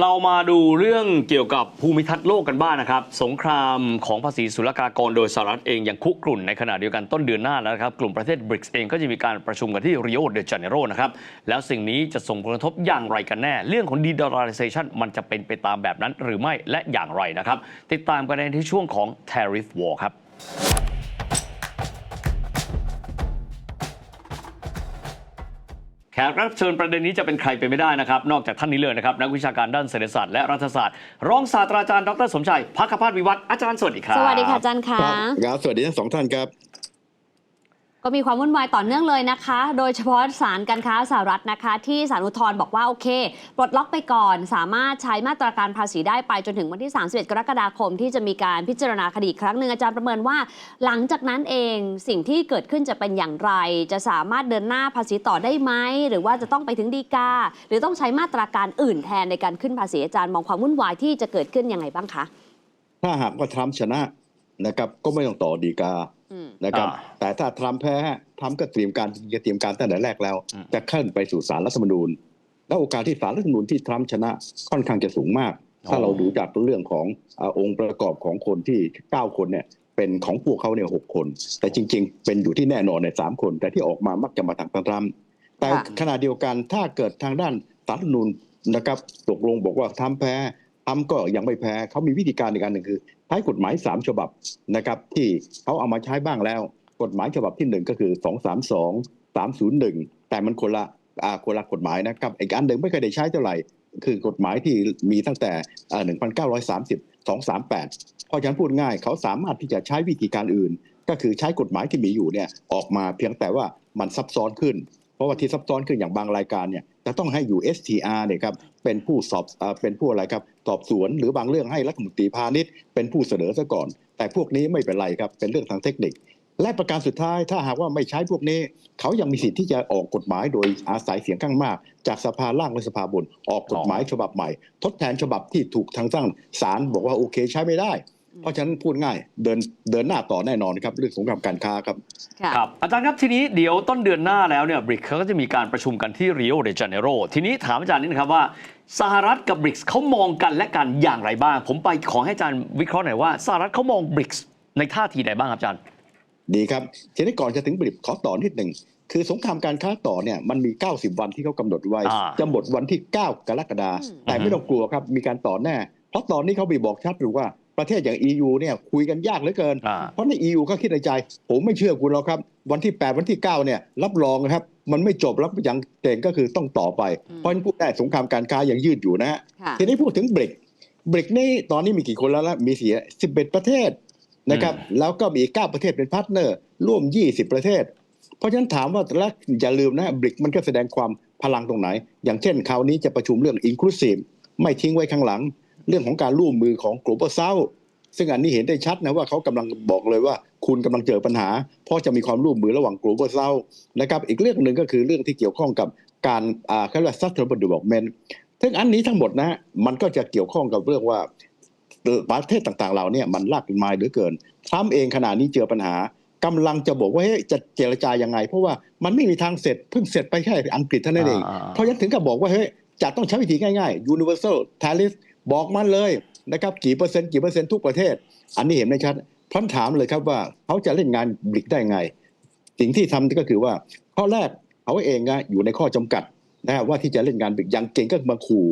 เรามาดูเรื่องเกี่ยวกับภูมิทัศน์โลกกันบ้างนะครับ สงครามของภาษีศุลกากรโดยสหรัฐเองยังคุกรุ่นในขณะเดียวกันต้นเดือนหน้าแล้วนะครับ กลุ่มประเทศบริกส์เองก็จะมีการประชุมกันที่ริโอเดจาเนโรนะครับ แล้วสิ่งนี้จะส่งผลกระทบอย่างไรกันแน่ เรื่องของ de-dollarization มันจะเป็นไปตามแบบนั้นหรือไม่และอย่างไรนะครับ ติดตามกันในที่ช่วงของ tariff war ครับ แขกรับเชิญประเด็นนี้จะเป็นใครไปไม่ได้นะครับ นอกจากท่านนี้เลยนะครับ นักวิชาการด้านเศรษฐศาสตร์และรัฐศาสตร์ รองศาสตราจารย์ดรสมชัยพักขพาสวิวัฒน์อาจารย์สวัสดีครับ สวัสดีค่ะอาจารย์คะครับครับ สวัสดีทั้งสองท่านครับ ก็มีความวุ่นวายต่อเนื่องเลยนะคะ โดยเฉพาะศาลการค้าสหรัฐนะคะ ที่ศาลอุทธรณ์บอกว่า โอเค ปลดล็อกไปก่อน สามารถใช้มาตรการภาษีได้ไปจนถึงวันที่ 31 กรกฎาคม ที่จะมีการพิจารณาคดีครั้งหนึ่งอาจารย์ประเมินว่า หลังจากนั้นเองสิ่งที่เกิดขึ้นจะเป็นอย่างไร จะสามารถเดินหน้าภาษีต่อได้ไหมหรือว่าจะต้องไปถึงดีกาหรือต้องใช้มาตรการอื่นแทนในการขึ้นภาษีอาจารย์มองความวุ่นวายที่จะเกิดขึ้นยังไงบ้างคะถ้าหากว่าทรัมป์ชนะนะครับก็ไม่ต้องต่อดีกา นะครับอ่าแต่ถ้าทรัมป์แพ้ทรัมป์ก็เตรียมการจะเตรียมการตั้งแต่แรกแล้วอืมจะขึ้นไปสู่ศาลรัฐธรรมนูญ แล้วโอกาสที่ศาลรัฐธรรมนูญที่ทรัมป์ชนะค่อนข้างจะสูงมาก ถ้าเราดูจากเรื่องของอาองค์ประกอบของคนที่ 9 คนเนี่ยเป็นของพวกเขาเนี่ยหกคน แต่จริง ๆ เป็นอยู่ที่แน่นอนในยสามคน แต่ที่ออกมามักจะมาทางทรัมป์แต่ค่ะขณะเดียวกันถ้าเกิดทางด้านศาลรัฐธรรมนูญนะครับตกลงบอกว่าทรัมป์แพ้ ทรัมป์ก็ยังไม่แพ้เขามีวิธีการในการหนึ่งคือใช้กฎหมายสามฉบับนะครับที่เขาเอามาใช้บ้างแล้ว กฎหมายฉบับที่หนึ่งก็คือสองสามสองสามศูนย์หนึ่งแต่มันคนละอ่าคนละกฎหมายนะครับอีกอันหนึ่งไม่เคยได้ใช้เท่าไหร่ คือกฎหมายที่มีตั้งแต่หนึ่งพันเก้าร้อยสามสิบสองสามแปดเพราะฉะนั้นพูดง่ายเขาสามารถที่จะใช้วิธีการอื่น ก็คือใช้กฎหมายที่มีอยู่เนี่ยออกมาเพียงแต่ว่ามันซับซ้อนขึ้น เพราะว่าที่ซับซ้อนขึ้นอย่างบางรายการเนี่ย จะต้องให้อยู่ STR เนี่ยครับเป็นผู้สอบเป็นผู้อะไรครับสอบสวนหรือบางเรื่องให้รัฐมนตรีพาณิชย์เป็นผู้เสนอซะก่อน แต่พวกนี้ไม่เป็นไรครับเป็นเรื่องทางเทคนิค และประการสุดท้ายถ้าหากว่าไม่ใช้พวกนี้ เขายังมีสิทธิ์ที่จะออกกฎหมายโดยอาศัยเสียงข้างมาก จากสภาล่างและสภาบนออกกฎหมายฉบับใหม่ ทดแทนฉบับที่ถูกทางสร้างศาลบอกว่าโอเคใช้ไม่ได้ เพราะฉะนั้นพูดง่ายเดินเดินหน้าต่อแน่นอนครับเรื่องสงครามการค้าครับค่ะครับอาจารย์ครับทีนี้เดี๋ยวต้นเดือนหน้าแล้วเนี่ยบริกเขาก็จะมีการประชุมกันที่ริโอเดจาเนโรทีนี้ถามอาจารย์นิดนะครับว่าสหรัฐกับบริกเขามองกันและกันอย่างไรบ้าง ผมไปขอให้อาจารย์วิเคราะห์หน่อยว่าสหรัฐเขามองบริกในท่าทีไหนบ้างครับอาจารย์ ดีครับทีนี้ก่อนจะถึงบริบขอต่อนิดหนึ่งคือสงครามการค้าต่อเนี่ยมันมี 90 วันที่เขากำหนดไว้อ่าจะหมดวันที่ 9 กรกฎาคมอืมแต่ไม่ต้องกลัวครับมีการต่อแน่ เพราะตอนนี้เขาไปบอกชัดหรือว่า ประเทศอย่าง EU เนี่ยคุยกันยากเหลือเกินอ่าเพราะใน EU เขาคิดในใจ ผมไม่เชื่อคุณหรอกครับ วันที่ 8 วันที่ 9 เนี่ย รับรองนะครับ มันไม่จบแล้วอย่างเก่งก็คือต้องต่อไปอืมเพราะฉะนั้นพูดได้สงครามการค้ายังยืดอยู่นะฮะค่ะทีนี้พูดถึงบริกบริกนี่ตอนนี้มีกี่คนแล้วล่ะมีเสีย11 ประเทศนะครับแล้วก็มีอีก9ประเทศเป็นพาร์ทเนอร์ ร่วม 20 ประเทศ เพราะฉะนั้นถามว่าแล้วอย่าลืมนะบริกมันก็แสดงความพลังตรงไหน อย่างเช่นคราวนี้จะประชุมเรื่อง inclusive ไม่ทิ้งไว้ข้างหลัง เรื่องของการร่วมมือของ global south ซึ่งอันนี้เห็นได้ชัดนะว่าเขากำลังบอกเลยว่า คุณกำลังเจอปัญหา เพราะจะมีความร่วมมือระหว่าง global south นะครับอีกเรื่องหนึ่งก็คือเรื่องที่เกี่ยวข้องกับการอ่าเขาเรียกว่า sustainable development ซึ่งอันนี้ทั้งหมดนะมันก็จะเกี่ยวข้องกับเรื่องว่าเอ่อประเทศต่างๆเราเนี่ยมันลากเป็นไม้เหลือเกินทรัมป์เองขณะนี้เจอปัญหากำลังจะบอกว่าเฮ้ยจะเจรจายังไง เพราะว่ามันไม่มีทางเสร็จเพิ่งเสร็จไปแค่อังกฤษเท่านั้นเองอ่าๆเพราะฉะนั้นถึงกับบอกว่าเฮ้ยจะต้องใช้วิธีง่ายๆ universal tariff บอกมันเลยนะครับกี่เปอร์เซ็นต์กี่เปอร์เซ็นต์ทุกประเทศ อันนี้เห็นได้ชัดพร้อมถามเลยครับว่าเขาจะเล่นงานบริกได้ไง สิ่งที่ทำก็คือว่าข้อแรกเขาเองนะอยู่ในข้อจำกัดนะฮะว่าที่จะเล่นงานบริกอย่างเก่งก็มาขู่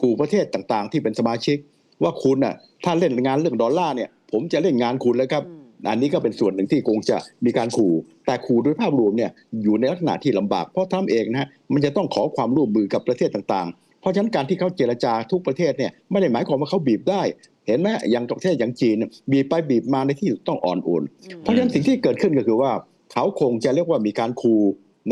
ขู่ประเทศต่างๆ ที่เป็นสมาชิก ว่าคุณน่ะถ้าเล่นงานเรื่องดอลลาร์เนี่ย ผมจะเล่นงานคุณแล้วครับอืมอันนี้ก็เป็นส่วนหนึ่งที่คงจะมีการขู่ แต่ขู่โดยภาพรวมเนี่ยอยู่ในลักษณะที่ลำบากเพราะทรัมป์เองนะฮะมันจะต้องขอความร่วมมือกับประเทศต่างๆ เพราะฉะนั้นการที่เขาเจรจาทุกประเทศเนี่ยไม่ได้หมายความว่าเขาบีบได้ เห็นไหมอย่างประเทศอย่างจีนเนี่ยบีบไปบีบมาในที่สุดต้องอ่อนโอนเพราะฉะนั้นสิ่งที่เกิดขึ้นก็คือว่าเขาคงจะเรียกว่ามีการคู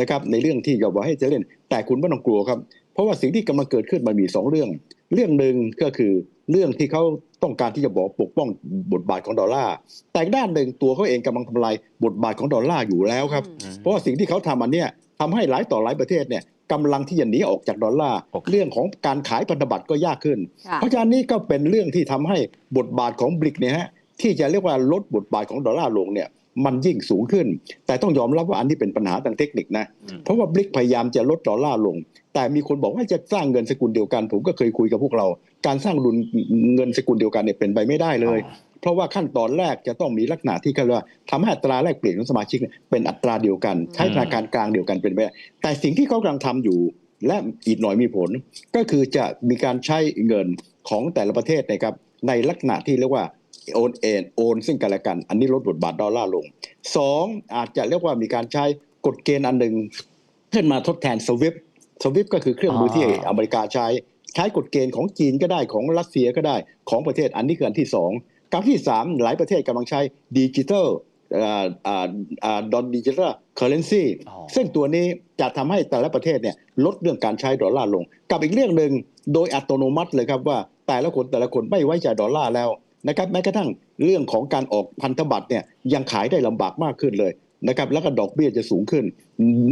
นะครับในเรื่องที่จะว่าให้จะเล่น แต่คุณไม่ต้องกลัวครับ เพราะว่าสิ่งที่กำลังเกิดขึ้นมันมีสองเรื่อง เรื่องหนึ่งก็คือเรื่องที่เขาต้องการที่จะบอกปกป้องบทบาทของดอลลาร์แต่อีกด้านหนึ่งตัวเขาเองกำลังทำลายบทบาทของดอลลาร์อยู่แล้วครับอืมเพราะว่าสิ่งที่เขาทำอันเนี้ยทำให้หลายต่อหลายประเทศเนี่ย กำลังที่จะหนีออกจากดอลลาร์โอเคเรื่องของการขายพันธบัตรก็ยากขึ้นค่ะเพราะฉะนั้นนี่ก็เป็นเรื่องที่ทำให้บทบาทของบริกเนี่ยฮะที่จะเรียกว่าลดบทบาทของดอลลาร์ลงเนี่ย มันยิ่งสูงขึ้น แต่ต้องยอมรับว่าอันนี้เป็นปัญหาทางเทคนิคนะอืมเพราะว่าบลิกพยายามจะลดดอลลาร์ลง แต่มีคนบอกว่าจะสร้างเงินสกุลเดียวกัน ผมก็เคยคุยกับพวกเรา การสร้างดุลเงินสกุลเดียวกันเนี่ยเป็นไปไม่ได้เลย เพราะว่าขั้นตอนแรกจะต้องมีลักษณะที่เขาเรียกว่าทำให้อัตราแลกเปลี่ยนของสมาชิกเนี่ยเป็นอัตราเดียวกัน ใช้ธนาคารกลางเดียวกันเป็นไปได้แต่สิ่งที่เขากำลังทำอยู่และอีกหน่อยมีผล ก็คือจะมีการใช้เงินของแต่ละประเทศนะครับในลักษณะที่เรียกว่า โอนเอนโอนซึ่งกันและกัน อันนี้ลดบทบาทดอลลาร์ลงสองอาจจะเรียกว่ามีการใช้กฎเกณฑ์อันหนึ่งขึ้นมาทดแทนสวิฟสวิฟก็คือเครื่องมือที่อ่าอเมริกาใช้ ใช้กฎเกณฑ์ของจีนก็ได้ของรัสเซียก็ได้ของประเทศอันนี้คืออันที่สองกับที่สามหลายประเทศกำลังใช้ดิจิทัลดอนดิจิทัลเคอร์เรนซีอ๋อซึ่งตัวนี้จะทำให้แต่ละประเทศเนี่ยลดเรื่องการใช้ดอลลาร์ลง กับอีกเรื่องหนึ่งโดยอัตโนมัติเลยครับว่าแต่ละคนแต่ละคนไม่ไว้ใจดอลลาร์แล้ว นะครับแม้กระทั่งเรื่องของการออกพันธบัตรเนี่ยยังขายได้ลำบากมากขึ้นเลยนะครับแล้วก็ดอกเบี้ยจะสูงขึ้น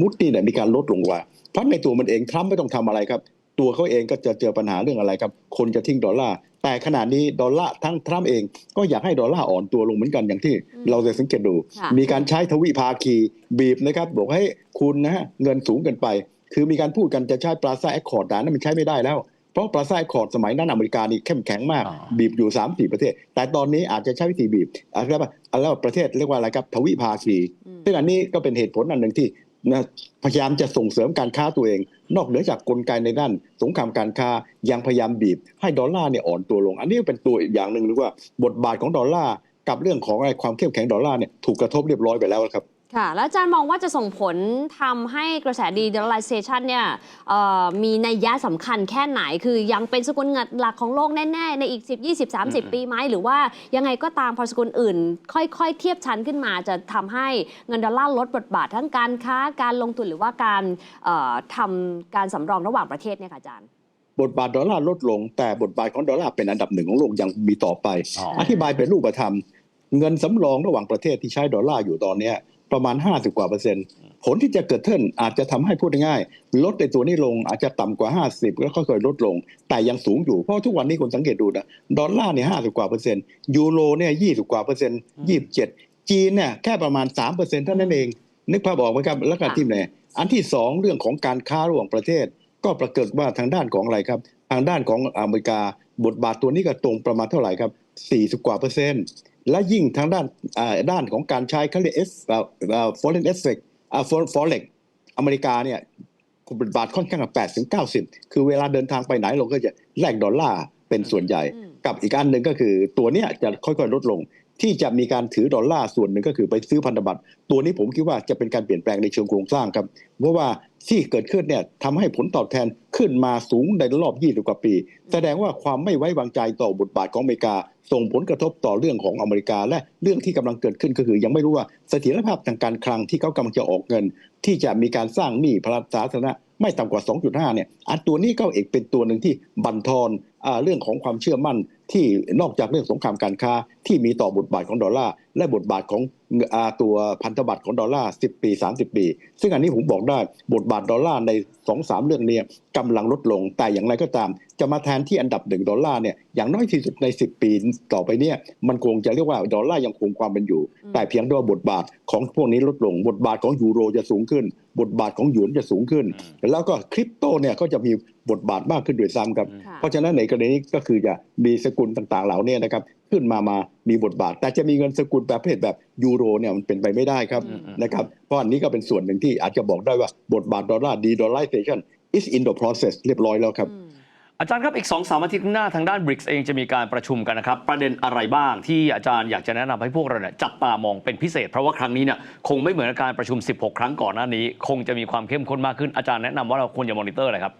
มุดนี่เนี่ยมีการลดลงว่าเพราะในตัวมันเองทรัมป์ไม่ต้องทำอะไรครับ ตัวเขาเองก็จะเจอปัญหาเรื่องอะไรครับ คนจะทิ้งดอลลาร์ แต่ขณะนี้ดอลลาร์ทั้งทรัมป์เองก็อยากให้ดอลลาร์อ่อนตัวลงเหมือนกันอย่างที่อืมเราจะสังเกตดูค่ะมีการใช้ทวิภาคีบีบนะครับ บอกให้คุณนะฮะเงินสูงเกินไป คือมีการพูดกันจะใช้ปลาซ่าแอคคอร์ดนั้นมันใช้ไม่ได้แล้ว เพราะปลาซ่าแอคคอร์ดสมัยนั้นอเมริกานี่เข้มแข็งมากอ่าบีบอยู่3ามสี่ประเทศ แต่ตอนนี้อาจจะใช้วิธีบีบอะไรว่าอะไรว่าประเทศเรียกว่าอะไรครับทวิภาคีอืมซึ่งอันนี้ก็เป็นเหตุผลอันหนึ่งที่นะพยายามจะส่งเสริมการค้าตัวเอง นอกเหนือจากกลไกในด้าน สงครามการค้ายังพยายามบีบ ให้ดอลลาร์เนี่ยอ่อนตัวลง อันนี้เป็นตัวอีกอย่างหนึ่งหรือว่าบทบาทของดอลลาร์กับเรื่องของอะไรความเข้มแข็งดอลลาร์เนี่ยถูกกระทบเรียบร้อยไปแล้วครับ ค่ะแล้วอาจารย์มองว่าจะส่งผลทำให้กระแสดี dollarization เนี่ยเอ่อมีนัยยะสำคัญแค่ไหน คือยังเป็นสกุลเงินหลักของโลกแน่ ๆ ในอีก 10 20 30 ปีไหมหรือว่ายังไงก็ตามพอสกุลอื่น ค่อย ๆ เทียบชั้นขึ้นมา จะทำให้เงินดอลลาร์ลดบทบาททั้งการค้าการลงทุนหรือว่าการเอ่อทำการสำรองระหว่างประเทศเนี่ยค่ะอาจารย์บทบาทดอลลาร์ลดลง แต่บทบาทของดอลลาร์เป็นอันดับหนึ่งของโลกยังมีต่อไปอ๋ออธิบายเป็นรูปธรรม เงินสำรองระหว่างประเทศที่ใช้ดอลลาร์อยู่ตอนเนี้ย ประมาณ 50 กว่าเปอร์เซ็นต์ผลที่จะเกิดขึ้นอาจจะทำให้พูดง่ายๆลดในตัวนี้ลงอาจจะต่ำกว่า 50 แล้วค่อยๆลดลง แต่ยังสูงอยู่เพราะทุกวันนี้คนสังเกตดูนะดอลลาร์เนี่ย50กว่าเปอร์เซ็นต์ยูโรเนี่ย20กว่าเปอร์เซ็นต์27จีนเนี่ยแค่ประมาณ3เปอร์เซ็นต์เท่านั้นเอง นึกภาพออกไหมครับแล้วก็ค่ะที่ไหนอันที่สองเรื่องของการค้าระหว่างประเทศ ก็ปรากฏว่าทางด้านของอะไรครับ ทางด้านของอเมริกาบทบาทตัวนี้ก็ตรงประมาณเท่าไหร่ครับ40กว่าเปอร์เซ็นต์ และยิ่งทางด้านอ่าด้านของการใช้เขาเรียก S อ่าอ่า foreign effect อ่า for- forex อเมริกาเนี่ยบทบาทค่อนข้างกับ8ถึง90คือเวลาเดินทางไปไหนเราก็จะแลกดอลลาร์เป็นส่วนใหญ่อืมกับอีกอันหนึ่งก็คือตัวเนี้ยจะค่อยๆลดลง ที่จะมีการถือดอลลาร์ส่วนหนึ่งก็คือไปซื้อพันธบัตรตัวนี้ผมคิดว่าจะเป็นการเปลี่ยนแปลงในเชิงโครงสร้างครับเพราะว่า ที่เกิดขึ้นเนี่ยทำให้ผลตอบแทนขึ้นมาสูงในรอบ 20 กว่าปี แสดงว่าความไม่ไว้วางใจต่อบทบาทของอเมริกา ส่งผลกระทบต่อเรื่องของอเมริกา และเรื่องที่กำลังเกิดขึ้นก็คือยังไม่รู้ว่าเสถียรภาพทางการคลังที่เขากำลังจะออกเงิน ที่จะมีการสร้างหนี้พลังสาธารณะไม่ต่ำกว่า 2.5 เนี่ยอันตัวนี้ก็เอกเป็นตัวหนึ่งที่บั่นทอนอเรื่องของความเชื่อมั่น ที่นอกจากเรื่องสงครามการค้าที่มีต่อบทบาทของดอลลาร์และบทบาทของอ่าตัวพันธบัตรของดอลลาร์ 10 ปี 30 ปี ซึ่งอันนี้ผมบอกได้บทบาทดอลลาร์ใน 2-3 เรื่องเนี้กำลังลดลงแต่อย่างไรก็ตาม จะมาแทนที่อันดับหนึ่งดอลลาร์เนี่ยอย่างน้อยที่สุดใน 10 ปีต่อไปเนี่ยมันคงจะเรียกว่าดอลลาร์ยังคงความเป็นอยู่อืมแต่เพียงแต่ว่าบทบาทของพวกนี้ลดลง บทบาทของยูโรจะสูงขึ้น บทบาทของหยวนจะสูงขึ้น แล้วก็คริปโตเนี่ยก็จะมีบทบาทมากขึ้นด้วยซ้ำครับค่ะเพราะฉะนั้นในกรณีนี้ก็คือจะมีสกุลต่างๆ เหล่านี้นะครับขึ้นมามามีบทบาท แต่จะมีเงินสกุลประเภทแบบยูโรเนี่ยมันเป็นไปไม่ได้ครับอืมนะครับเพราะอันนี้ก็เป็นส่วนหนึ่งที่อาจจะบอกได้ว่าบทบาทดอลลาร์ดีดอลลาร์เซชัน is in the process เรียบร้อยแล้วครับอืมอาจารย์ครับ อีก2อสามอาทิตย์ข้างหน้าทางด้าน BRICS เองจะมีการประชุมกันนะครับ ประเด็นอะไรบ้างที่อาจารย์อยากจะแนะนำให้พวกเราเนี่ยจับตามองเป็นพิเศษ เพราะว่าครั้งนี้เนี่ยคงไม่เหมือนกับการประชุม 16 ครั้งก่อนหน้านี้ คงจะมีความเข้มข้นมากขึ้นอาจารย์แนะนำว่าเราควรจะมอนิเตอร์อะไรครับ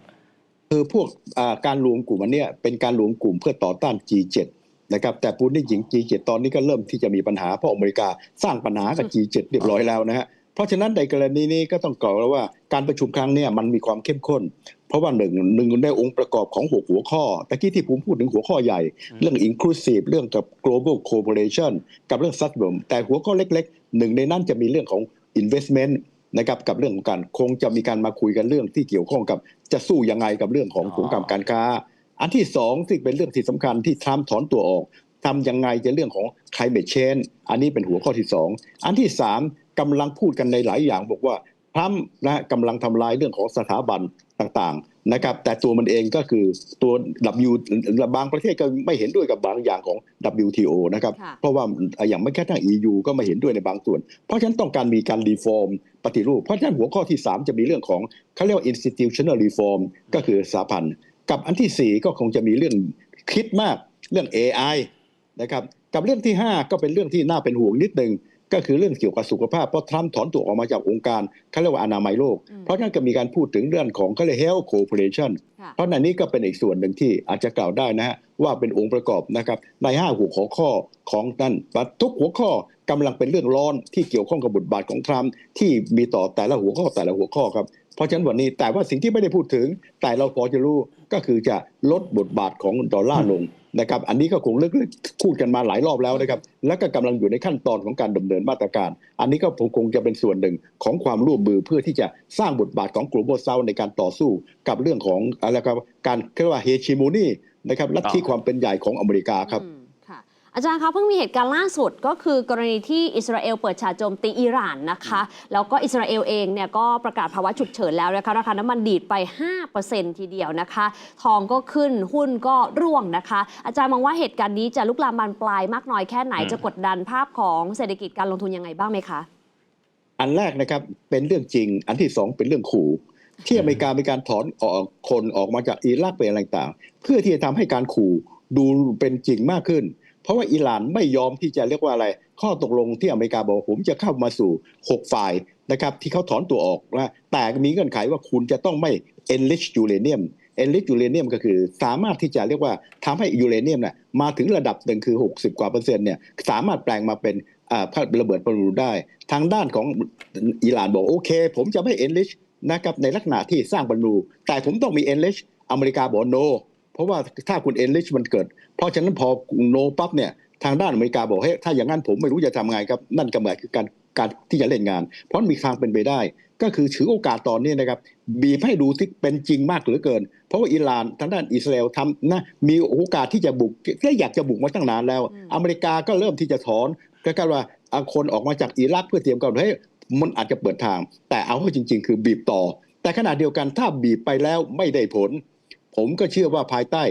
คือพวกอ่าการรวมกลุ่มอันเนี้ยเป็นการรวมกลุ่มเพื่อต่อต้าน G7 นะครับแต่ปูนี่หญิง G7 ตอนนี้ก็เริ่มที่จะมีปัญหาเพราะอเมริกาสร้างปัญหากับ G7 เรียบร้อยแล้วนะฮะเพราะฉะนั้นในกรณีนี้ก็ต้องกล่าวแล้วว่าการประชุมครั้งเนี้ยมันมีความเข้มข้น เพราะว่าหนึ่งหนึ่งในองค์ประกอบของหกหัวข้อตะกี้ที่ผมพูดถึงหัวข้อใหญ่ เรื่อง inclusive เรื่องกับ global cooperation กับเรื่อง sustainable แต่หัวข้อเล็กๆหนึ่งในนั้นจะมีเรื่องของ investment นะครับกับเรื่องของการคงจะมีการมาคุยกันเรื่องที่เกี่ยวข้องกับ จะสู้ยังไงกับเรื่องของอ๋อสงครามการค้า อันที่สองซึ่งเป็นเรื่องที่สำคัญที่ทรัมป์ถอนตัวออกทำยังไงจะเรื่องของ climate change อันนี้เป็นหัวข้อที่สองอันที่สามกำลังพูดกันในหลายอย่างบอกว่า ทรัมป์นะกำลังทำลายเรื่องของสถาบันต่างๆนะครับ แต่ตัวมันเองก็คือตัว W บางประเทศก็ไม่เห็นด้วยกับบางอย่างของ WTO นะครับค่ะเพราะว่าอย่างไม่แค่ทาง EU ก็ไม่เห็นด้วยในบางส่วน เพราะฉะนั้นต้องการมีการรีฟอร์มปฏิรูป เพราะฉะนั้นหัวข้อที่ 3 จะมีเรื่องของเขาเรียกว่า institutional reform ก็คือสถาพันธ์กับอันทีสี่ 4 ก็คงจะมีเรื่องคิดมากเรื่อง AI นะครับกับเรื่องที่ 5 ก็เป็นเรื่องที่น่าเป็นห่วงนิดนึง ก็คือเรื่องเกี่ยวกับสุขภาพเพราะทรัมป์ถอนตัวออกมาจากองค์การเขาเรียกว่าอนามัยโลกอืมเพราะฉะนั้นก็มีการพูดถึงเรื่องของเขาเรียก health cooperation ค่ะเพราะในนี้ก็เป็นอีกส่วนหนึ่งที่อาจจะกล่าวได้นะฮะว่าเป็นองค์ประกอบนะครับในห้าหัวข้อของนั่นทุกหัวข้อกำลังเป็นเรื่องร้อนที่เกี่ยวข้องกับบทบาทของทรัมป์ที่มีต่อแต่ละหัวข้อแต่ละหัวข้อครับ เพราะฉะนั้นวันนี้แต่ว่าสิ่งที่ไม่ได้พูดถึง แต่เราพอจะรู้ก็คือจะลดบทบาทของดอลลาร์ลงนะครับ อันนี้ก็คงเลิกๆพูดกันมาหลายรอบแล้วนะครับ แล้วก็กำลังอยู่ในขั้นตอนของการดำเนินมาตรการ อันนี้ก็คงจะเป็นส่วนหนึ่งของความร่วมมือเพื่อที่จะสร้างบทบาทของกลุ่มโบเซาในการต่อสู้กับเรื่องของอะไรครับการเรียกว่าเฮชิโมนีนะครับลัทธิความเป็นใหญ่ของอเมริกาครับ อืมค่ะอาจารย์คะเพิ่งมีเหตุการณ์ล่าสุดก็คือกรณีที่อิสราเอลเปิดฉากโจมตีอิหร่านนะคะ แล้วก็อิสราเอลเองเนี่ยก็ประกาศภาวะฉุกเฉินแล้วนะคะราคาน้ำมันดีดไป 5%ทีเดียวนะคะ ทองก็ขึ้นหุ้นก็ร่วงนะคะ อาจารย์มองว่าเหตุการณ์นี้จะลุกลามบานปลายมากน้อยแค่ไหนอืมจะกดดันภาพของเศรษฐกิจการลงทุนยังไงบ้างไหมคะอันแรกนะครับเป็นเรื่องจริง อันที่สองเป็นเรื่องขู่ที่อเมริกามีการถอนออกคนออกมาจากอิรักเป็นอะไรต่างๆเพื่อที่จะทำให้การขู่ดูเป็นจริงมากขึ้น เพราะว่าอิหร่านไม่ยอมที่จะเรียกว่าอะไร ข้อตกลงที่อเมริกาบอกผมจะเข้ามาสู่ 6 ฝ่ายนะครับที่เขาถอนตัวออกนะแต่มีเงื่อนไขว่าคุณจะต้องไม่ enrich uranium enrich uranium ก็คือสามารถที่จะเรียกว่าทำให้ยูเรเนียมน่ะมาถึงระดับหนึ่งคือ 60 กว่าเปอร์เซ็นต์เนี่ยสามารถแปลงมาเป็นระเบิดปรมาณูได้ ทางด้านของอิหร่านบอกโอเค ผมจะไม่ enrich นะครับในลักษณะที่สร้างปรมาณูแต่ผมต้องมี enrich อเมริกาบอก no เพราะว่าถ้าคุณ enrich มันเกิด เพราะฉะนั้นพอ no ปั๊บเนี่ยทางด้านอเมริกาบอกเฮ้ยถ้าอย่างนั้นผมไม่รู้จะทำไงครับ นั่นก็หมายคือการการที่จะเล่นงาน เพราะมีทางเป็นไปได้ ก็คือถือโอกาสตอนนี้นะครับบีบให้ดูที่เป็นจริงมากเหลือเกิน เพราะว่าอิหร่านทางด้านอิสราเอลทำนะมีโอกาสที่จะบุกแค่อยากจะบุกมาตั้งนานแล้วอืมอเมริกาก็เริ่มที่จะถอนก็กลายว่าเอาคนออกมาจากอิรักเพื่อเตรียมการเฮ้ยมันอาจจะเปิดทาง แต่เอาเข้าจริง ๆ คือบีบต่อ แต่ขณะเดียวกันถ้าบีบไปแล้วไม่ได้ผล ผมก็เชื่อว่าภายใต้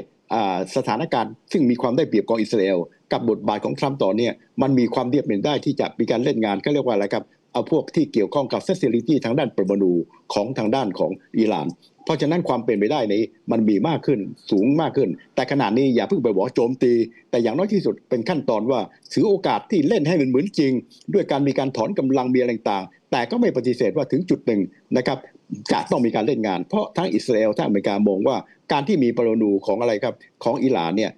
สถานการณ์ ซึ่งมีความได้เปรียบของอิสราเอลกับบทบาทของทรัมป์ต่อเนี่ยมันมีความเรียบเป็นได้ที่จะมีการเล่นงานก็เรียกว่าอะไรครับ เอาพวกที่เกี่ยวข้องกับเฟสิลิตี้ทางด้านปรมาณูของทางด้านของอิหร่าน เพราะฉะนั้นความเป็นไปได้นี้มันมีมากขึ้นสูงมากขึ้น แต่ขณะนี้อย่าเพิ่งไปบอกโจมตี แต่อย่างน้อยที่สุดเป็นขั้นตอนว่าถือโอกาสที่เล่นให้มันเหมือนจริง ด้วยการมีการถอนกำลังมีอะไรต่างแต่ก็ไม่ปฏิเสธว่าถึงจุดหนึ่งนะครับจะต้องมีการเล่นงาน เพราะทั้งอิสราเอลทั้งอเมริกามองว่าการที่มีปรมาณูของอะไรครับของอิหร่านเนี่ย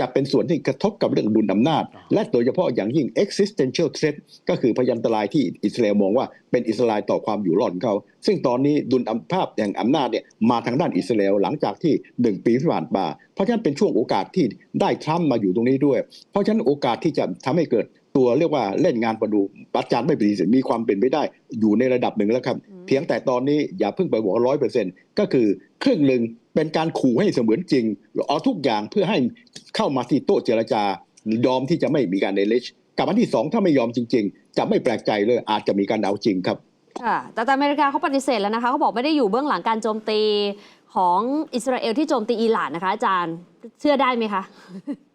จะเป็นส่วนที่กระทบกับเรื่องดุลอำนาจ และโดยเฉพาะอย่างยิ่ง existential threat ก็คือพยันตรายที่อิสราเอลมองว่าเป็นอิสราเอลต่อความอยู่รอดของเขา ซึ่งตอนนี้ดุลอำภาพแห่งอำนาจเนี่ยมาทางด้านอิสราเอลหลังจากที่หนึ่งปีที่ผ่านมาเพราะฉะนั้นเป็นช่วงโอกาสที่ได้ทรัมป์มาอยู่ตรงนี้ด้วย เพราะฉะนั้นโอกาสที่จะทำให้เกิดตัวเรียกว่าเล่นงานประดูปัจจารย์ไม่ปฏิเสธมีความเป็นไปได้อยู่ในระดับหนึ่งแล้วครับอืมเพียงแต่ตอนนี้อย่าเพิ่งไปบอกร้อยเปอร์เซ็นต์ก็คือครึ่งหนึ่ง เป็นการขู่ให้เสมือนจริง เอาทุกอย่างเพื่อให้เข้ามาที่โต๊ะเจรจายอมที่จะไม่มีการเดลิชกับอันที่สองถ้าไม่ยอมจริง ๆ จะไม่แปลกใจเลยอาจจะมีการเอาจริงครับค่ะแต่แต่อเมริกาเขาปฏิเสธแล้วนะคะเขาบอกไม่ได้อยู่เบื้องหลังการโจมตีของอิสราเอลที่โจมตีอิหร่านนะคะอาจารย์เชื่อได้ไหมคะ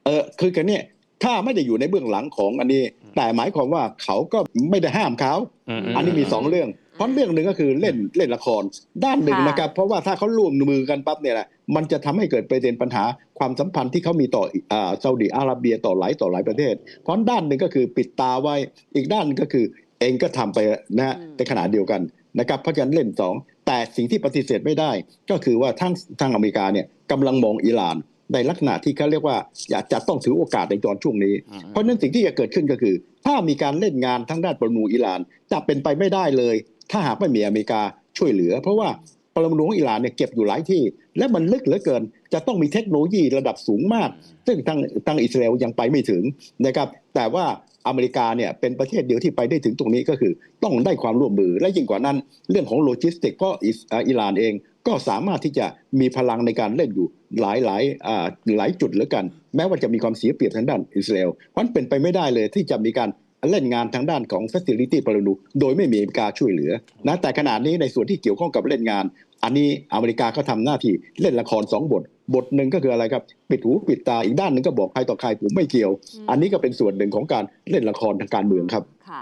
เออคือกันเนี่ยถ้าไม่ได้อยู่ในเบื้องหลังของอันนี้ แต่หมายความว่าเขาก็ไม่ได้ห้ามเขาอืมอันนี้มีสองเรื่อง เพราะเรื่องหนึ่งก็คือเล่นเล่นละครด้านหนึ่งค่ะนะครับ เพราะว่าถ้าเขาร่วมมือกันปั๊บเนี่ยแหละมันจะทำให้เกิดประเด็นปัญหาความสัมพันธ์ที่เขามีต่ออ่าซาอุดิอาระเบียต่อหลายต่อหลายประเทศ เพราะด้านหนึ่งก็คือปิดตาไว้อีกด้านก็คือเองก็ทำไปนะฮะในขณะเดียวกันนะครับเพราะฉะนั้นเล่นสองแต่สิ่งที่ปฏิเสธไม่ได้ ก็คือว่าทั้งทางอเมริกาเนี่ยกำลังมองอิหร่านในลักษณะที่เขาเรียกว่าอยากจะต้องถือโอกาสในตอนช่วงนี้อืมเพราะฉะนั้นสิ่งที่จะเกิดขึ้นก็คือ ถ้ามีการเล่นงานทั้งด้านปรมาณูอิหร่านจะเป็นไปไม่ได้เลย ถ้าหากไม่มีอเมริกาช่วยเหลือ เพราะว่าปรมาณูของอิหร่านเนี่ยเก็บอยู่หลายที่ และมันลึกเหลือเกิน จะต้องมีเทคโนโลยีระดับสูงมาก ซึ่งทางทางอิสราเอลยังไปไม่ถึงนะครับแต่ว่าอเมริกาเนี่ยเป็นประเทศเดียวที่ไปได้ถึงตรงนี้ก็คือ ต้องได้ความร่วมมือและยิ่งกว่านั้น เรื่องของโลจิสติกเพราะอิอิหร่านเองก็สามารถที่จะมีพลังในการเล่นอยู่หลายหลายอ่าหลายจุดเหลือกัน แม้ว่าจะมีความเสียเปรียบทางด้านอิสราเอลเพราะฉะนั้นเป็นไปไม่ได้เลยที่จะมีการ เล่นงานทางด้านของ Facility ปรมาณูโดยไม่มีอเมริกาช่วยเหลือนะแต่ขณะนี้ในส่วนที่เกี่ยวข้องกับเล่นงาน อันนี้อเมริกาก็ทำหน้าที่เล่นละครสองบท บทหนึ่งก็คืออะไรครับปิดหูปิดตาอีกด้านหนึ่งก็บอกใครต่อใครผมไม่เกี่ยวอืมอันนี้ก็เป็นส่วนหนึ่งของการเล่นละครทางการเมืองครับค่ะ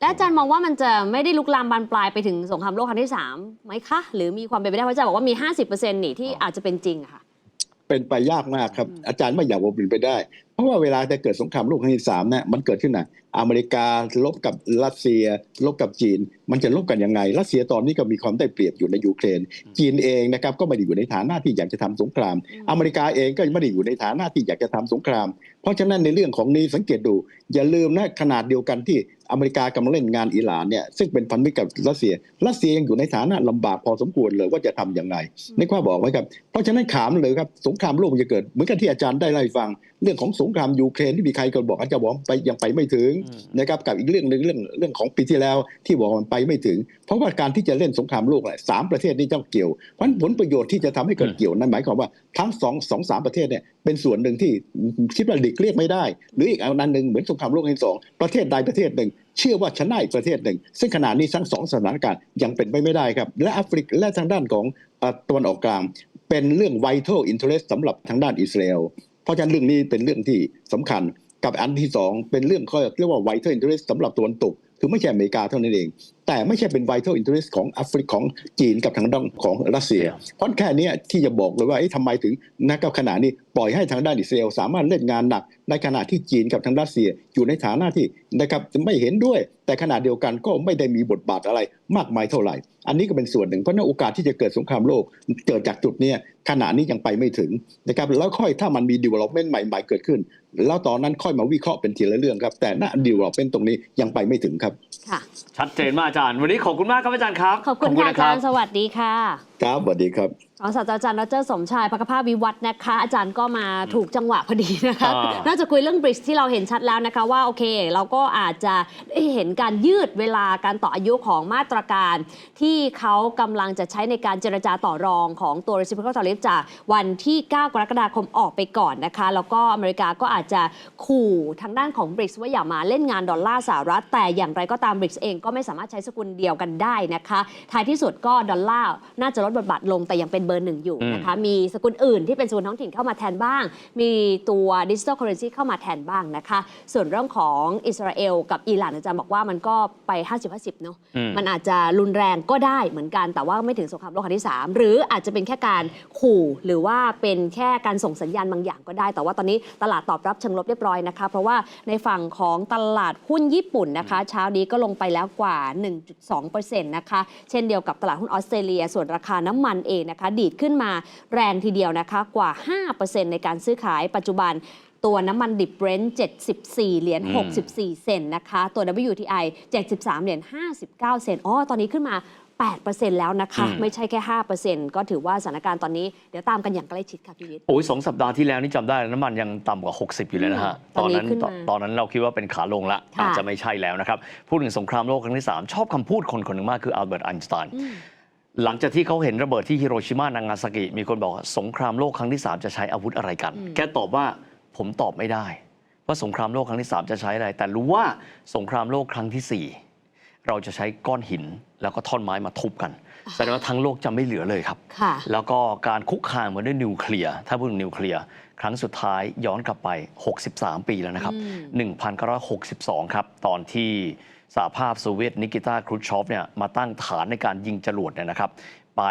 และอาจารย์มองว่ามันจะไม่ได้ลุกลามบานปลายไปถึงสงครามโลกครั้งที่3ไหมคะ หรือมีความเป็นไปได้เพราะอาจารย์บอกว่ามี 50%นี่ที่อาจจะเป็นจริงอะค่ะ เป็นไปยากมากครับอืมอาจารย์ไม่อยากว่าเป็นไปได้ เพราะว่าเวลาจะเกิดสงครามโลกครั้งที่สามเนี่ยมันเกิดขึ้นนะอเมริกาลบกับรัสเซียลบกับจีน มันจะลบกันยังไง รัสเซียตอนนี้ก็มีความได้เปรียบอยู่ในยูเครน จีนเองนะครับก็ไม่ได้อยู่ในฐานะที่อยากจะทำสงครามอืมอเมริกาเองก็ไม่ได้อยู่ในฐานะที่อยากจะทำสงคราม เพราะฉะนั้นในเรื่องของนี้สังเกตดู อย่าลืมนะขนาดเดียวกันที่ อเมริกากำลังเล่นงานอิหร่านเนี่ยซึ่งเป็นพันธมิตรกับรัสเซีย รัสเซียยังอยู่ในฐานะลำบากพอสมควรเลยว่าจะทำอย่างไรนึกว่าบอกไว้ครับ เพราะฉะนั้นขามเลยครับสงครามโลกมันจะเกิด เหมือนกับที่อาจารย์ได้ไล่าให้ฟัง เรื่องของสงครามยูเครนที่มีใครก็บอกอาจารย์บอกไปยังไปไม่ถึงอืมนะครับกับอีกเรื่องหนึ่งเรื่องเรื่องของปีที่แล้วที่บอกมันไปไม่ถึง เพราะว่าการที่จะเล่นสงครามโลกเนี่ยสามประเทศนี้ต้องเกี่ยวเพราะฉะนั้นผลประโยชน์ที่จะทำให้เกิดเกี่ยวนั้นหมายความว่าทั้งสองสองสามประเทศเนี่ยเป็นส่วนหนึ่งที่คิดว่าหลีกเลี่ยงไม่ได้ หรืออีกอันหนึ่งเหมือนสงครามโลกครั้งที่สองประเทศใดประเทศหนึ่งเชื่อว่าชนะอีกประเทศหนึ่ง ซึ่งขณะนี้ทั้งสองสถานการณ์ยังเป็นไปไม่ได้ครับ และแอฟริกและทางด้านของเอ่อตะวันออกกลาง เป็นเรื่อง vital interest สำหรับทางด้านอิสราเอลเพ ราะฉะนั้นเรื่องนี้เป็นเรื่องที่สำคัญกับอันที่สองเป็นเรื่องเขาเรียกว่า vital interest สำหรับตะวันตกคือไม่ใช่อเมริกาเท่านั้นเอง แต่ไม่ใช่เป็น vital interest ของแอฟริกของจีนกับทางด้านของรัสเซีย เพราะแค่เนี้ยที่จะบอกเลยว่าเอ๊ะทำไมถึงนักขณะนี้ปล่อยให้ทางด้านอิสราเอลสามารถเล่นงานหนัก ในขณะที่จีนกับทางรัสเซียอยู่ในฐานะที่นะครับไม่เห็นด้วย แต่ขณะเดียวกันก็ไม่ได้มีบทบาทอะไรมากมายเท่าไหร่ อันนี้ก็เป็นส่วนหนึ่งเพราะฉะนั้นโอกาสที่จะเกิดสงครามโลกเกิดจากจุดเนี้ยขณะนี้ยังไปไม่ถึงนะครับแล้วค่อยถ้ามันมี development ใหม่ ๆ เกิดขึ้น แล้วตอนนั้นค่อยมาวิเคราะห์เป็นทีละเรื่องครับแต่ณ development ตรงนี้ยังไปไม่ถึงครับค่ะชัดเจนมากอาจารย์ วันนี้ขอบคุณมากครับอาจารย์ครับ ขอบคุณค่ะนะอาจารย์สวัสดีค่ะ ครับสวัสดีครับ รองศาสตราจารย์ดรสมชายพักภาพวิวัฒน์นะคะ อาจารย์ก็มาถูกจังหวะพอดีนะคะอ่านอกจากคุยเรื่องบริ c ที่เราเห็นชัดแล้วนะคะว่าโอเค เราก็อาจจะได้เห็นการยืดเวลาการต่ออายุของมาตรการ ที่เขากำลังจะใช้ในการเจรจาต่อรองของตัว reciprocal tariff จากวันที่ 9 กรกฎาคมออกไปก่อนนะคะ แล้วก็อเมริกาก็อาจจะขู่ทางด้านของบริ c ว่าอย่ามาเล่นงานดอลลาร์สหรัฐแต่อย่างไรก็ตามบริ c เองก็ไม่สามารถใช้สกุลเดียวกันได้นะคะท้ายที่สุดก็ดอลลาร์น่าจะลดบทบาทลงแต่ยังเป็นเบอร์หนึ่งอยู่นะคะ มีสกุลอื่นที่เป็นสกุลท้องถิ่นเข้ามาแทนบ้าง มีตัวดิจิ t a ลเคอเรนซีเข้ามาแทนบ้างนะคะ ส่วนเรื่องของอิสราเอลกับอิหร่านอาจารย์บอกว่ามันก็ไป 50-50 เนาะอืมมันอาจจะรุนแรงก็ได้เหมือนกัน แต่ว่าไม่ถึงสงครามโลกครั้งที่ 3 หรืออาจจะเป็นแค่การขู่หรือว่าเป็นแค่การส่งสัญญาณบางอย่างก็ได้ แต่ว่าตอนนี้ตลาดตอบรับเชิงลบเรียบร้อยนะคะ เพราะว่าในฝั่งของตลาดหุ้นญี่ปุ่นนะคะ เช้านี้ก็ลงไปแล้วกว่า 1.2%นะคะ เช่นเดียวกับตลาดหุ้นออสเตรเลีย ส่วนราคาน้ำมันเองนะคะดีดขึ้นมาแรงทีเดียวนะคะกว่า 5%ในการซื้อขายปัจจุบันตัวน้ำมันดิบเบรนท์74 เหรียญอืม64 เซนต์นะคะ ตัว WTI 73 เหรียญ 59 เซนต์อ๋อ ตอนนี้ขึ้นมา 8%แล้วนะคะ ไม่ใช่แค่ 5%ก็ถือว่าสถานการณ์ตอนนี้ เดี๋ยวตามกันอย่างใกล้ชิดค่ะพี่วิทย์ โอ้ยสองสัปดาห์ที่แล้วนี่จำได้ น้ำมันยังต่ำกว่า 60 อยู่เลยนะฮะอืมตอนนี้นั้นขึ้นมาตอนตอนนั้นเราคิดว่าเป็นขาลงละค่ะอาจจะไม่ใช่แล้วนะครับ พูดถึงสงครามโลกครั้งที่ 3 ชอบคำพูดคนคนหนึ่งมากคืออัลเบิร์ตไอน์สไตน์อืม หลังจากที่เขาเห็นระเบิดที่ฮิโรชิมานางาซากิ มีคนบอกว่าสงครามโลกครั้งที่ 3 จะใช้อาวุธอะไรกันอืมแกตอบว่าผมตอบไม่ได้ ว่าสงครามโลกครั้งที่ 3 จะใช้อะไร แต่รู้ว่าสงครามโลกครั้งทีสี่4 เราจะใช้ก้อนหินแล้วก็ท่อนไม้มาทุบกันแสดงว่าทั้งโลกจะไม่เหลือเลยครับค่ะแล้วก็การคุกคามกันด้วยนิวเคลียร์ถ้าพูดถึงนิวเคลียร์ครั้งสุดท้ายย้อนกลับไป 63 ปีแล้วนะครับอื1962 ครับ ตอนที่ สหภาพโซเวียตนิกิตาครูชชอฟเนี่ยมาตั้งฐานในการยิงจรวดเนี่ยนะครับไป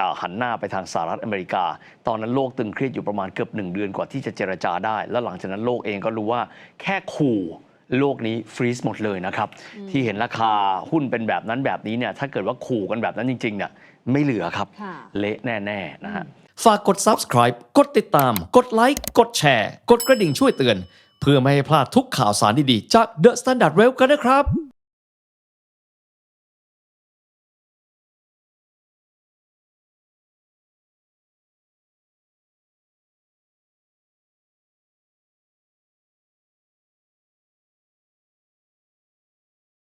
อ่าหันหน้าไปทางสหรัฐอเมริกา ตอนนั้นโลกตึงเครียดอยู่ประมาณเกือบหนึ่งเดือนกว่าที่จะเจรจาได้ แล้วหลังจากนั้นโลกเองก็รู้ว่าแค่ขู่โลกนี้ฟรีซหมดเลยนะครับ ที่เห็นราคาหุ้นเป็นแบบนั้นแบบนี้เนี่ยถ้าเกิดว่าขู่กันแบบนั้นจริงๆเนี่ยไม่เหลือครับค่ะเละแน่ๆนะฮะฝากกด subscribe กดติดตาม กดไลค์กดแชร์ กดกระดิ่งช่วยเตือน เพื่อไม่ให้พลาดทุกข่าวสารดีๆจาก The Standard Well กันนะครับ